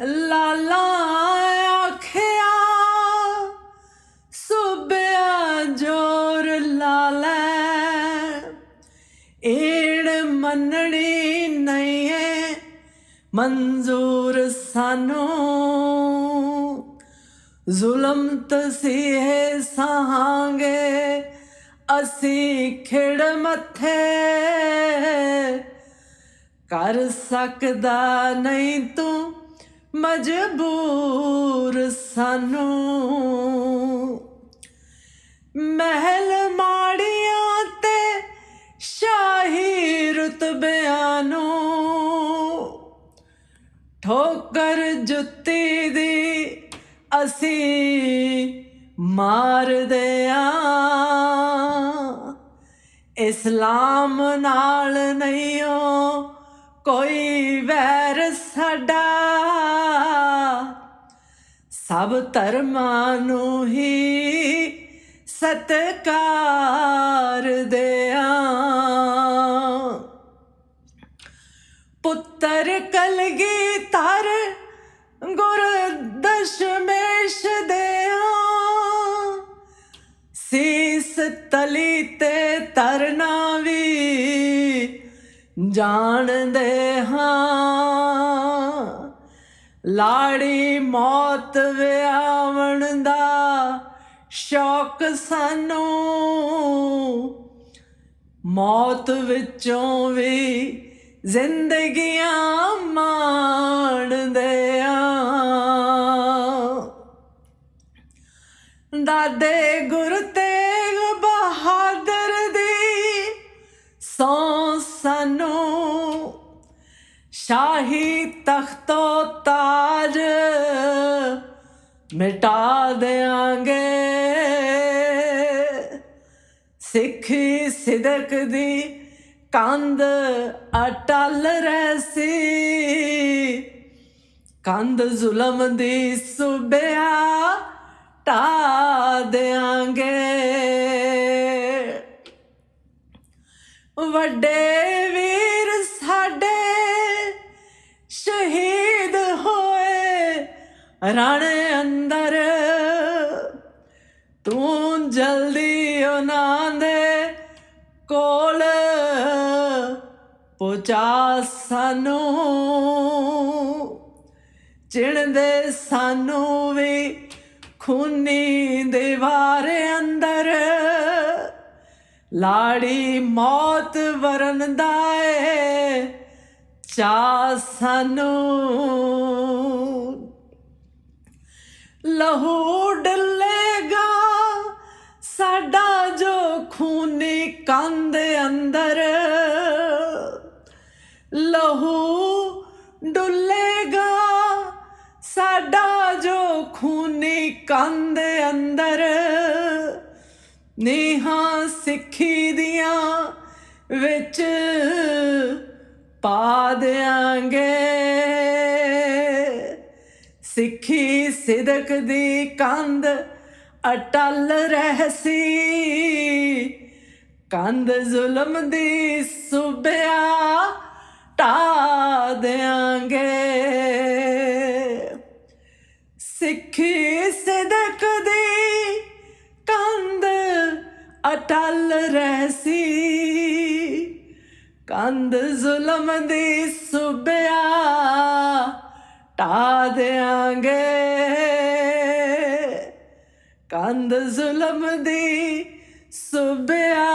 ਲਾਲਾ ਆਖਿਆ, ਸੁਬਿਆ ਜੋਰ ਲਾਲੇ ਏੜ ਮੰਨਣੀ ਨਹੀਂ ਹੈ ਮਨਜ਼ੂਰ ਸਾਨੂੰ। ਜ਼ੁਲਮ ਤਸੀਹੇ ਸਹਾਂਗੇ, ਅਸੀਂ ਖਿੜ ਮੱਥੇ। ਕਰ ਸਕਦਾ ਨਹੀਂ ਤੂੰ ਮਜਬੂਰ ਸਾਨੂੰ। ਮਹਿਲ ਮਾੜੀਆਂ ਤੇ ਸ਼ਾਹੀ ਰਤਬਿਆਂ ਨੂੰ। ਠੋਕਰ ਜੁੱਤੀ ਦੀ ਅਸੀਂ ਮਾਰਦੇ ਆਂ ਇਸਲਾਮ ਨਾਲ ਨਹੀਂ ਓ ਕੋਈ ਵੈਰ ਸਾਡਾ। ਸਭ ਧਰਮਾਂ ਨੂੰ ਹੀ ਸਤਕਾਰ ਦਿਆਂ। ਪੁੱਤਰ ਕਲਗੀ ਤਰ ਗੁਰ ਦਸ਼ਮੇਸ਼ ਦਿਆਂ। ਸੀਸ ਤਲੀ ਤੇ ਤਰਨਾ ਵੀ ਜਾਣਦੇ ਲਾੜੀ ਮੌਤ ਵਿਆਵਣ ਦਾ ਸ਼ੌਕ ਸਾਨੂੰ। ਮੌਤ ਵਿੱਚੋਂ ਵੀ ਜ਼ਿੰਦਗੀਆਂ ਮਾਣਦੇ ਆਂ ਦਾਦੇ ਗੁਰੂ ਸ਼ਾਹੀ ਤਖਤੋ ਤਾਜ ਮਿਟਾ ਦੇਾਂਗੇ ਸਿੱਖੀ ਸਿਦਕ ਦੀ ਕੰਧ ਅਟਲ ਰਹਿਸੀ। ਕੰਧ ਜ਼ੁਲਮ ਦੀ ਸੁਬਿਆ ਢਾ ਦਿਆਂਗੇ। ਵੱਡੇ ਵੀਰ ਸਾਡੇ ਸ਼ਹੀਦ ਹੋਏ ਰਣ ਅੰਦਰ। ਤੂੰ ਜਲਦੀ ਉਹਨਾਂ ਦੇ ਕੋਲ ਪਹੁੰਚਾ ਸਾਨੂੰ। ਚਿਣਦੇ ਸਾਨੂੰ ਵੀ ਖੂਨੀ ਦੀਵਾਰ ਅੰਦਰ। ਲਾੜੀ ਮੌਤ ਵਰਨ ਦਾ ਏ। ਚਾ ਸਾਨੂੰ ਲਹੂ ਡਲੇਗਾ। ਸਾਡਾ ਜੋ ਖੂਨੀ ਕੰਧ ਅੰਦਰ ਲਹੂ ਡੁੱਲੇਗਾ। ਸਾਡਾ ਜੋ ਖੂਨੀ ਕੰਧ ਅੰਦਰ ਨੀਹਾਂ ਸਿੱਖੀ ਦੀਆਂ ਵਿੱਚ ਪਾ ਦਿਆਂਗੇ। ਸਿੱਖੀ ਸਿਦਕ ਦੀ ਕੰਧ ਅਟਲ ਰਹਿਸੀ। ਕੰਧ ਜ਼ੁਲਮ ਦੀ ਸੁਬਿਆ ਢਾ ਦਿਆਂਗੇ। ਸਿੱਖੀ ਸਿਦਕ ਦੀ ਕੰਧ ਅਟਲ ਰਹਿਸੀ। ਕੰਧ ਜ਼ੁਲਮ ਦੀ ਸੁਬਿਆ ਢਾ ਦਿਆਂਗੇ। ਕੰਧ ਜ਼ੁਲਮ ਦੀ ਸੁਬਿਆ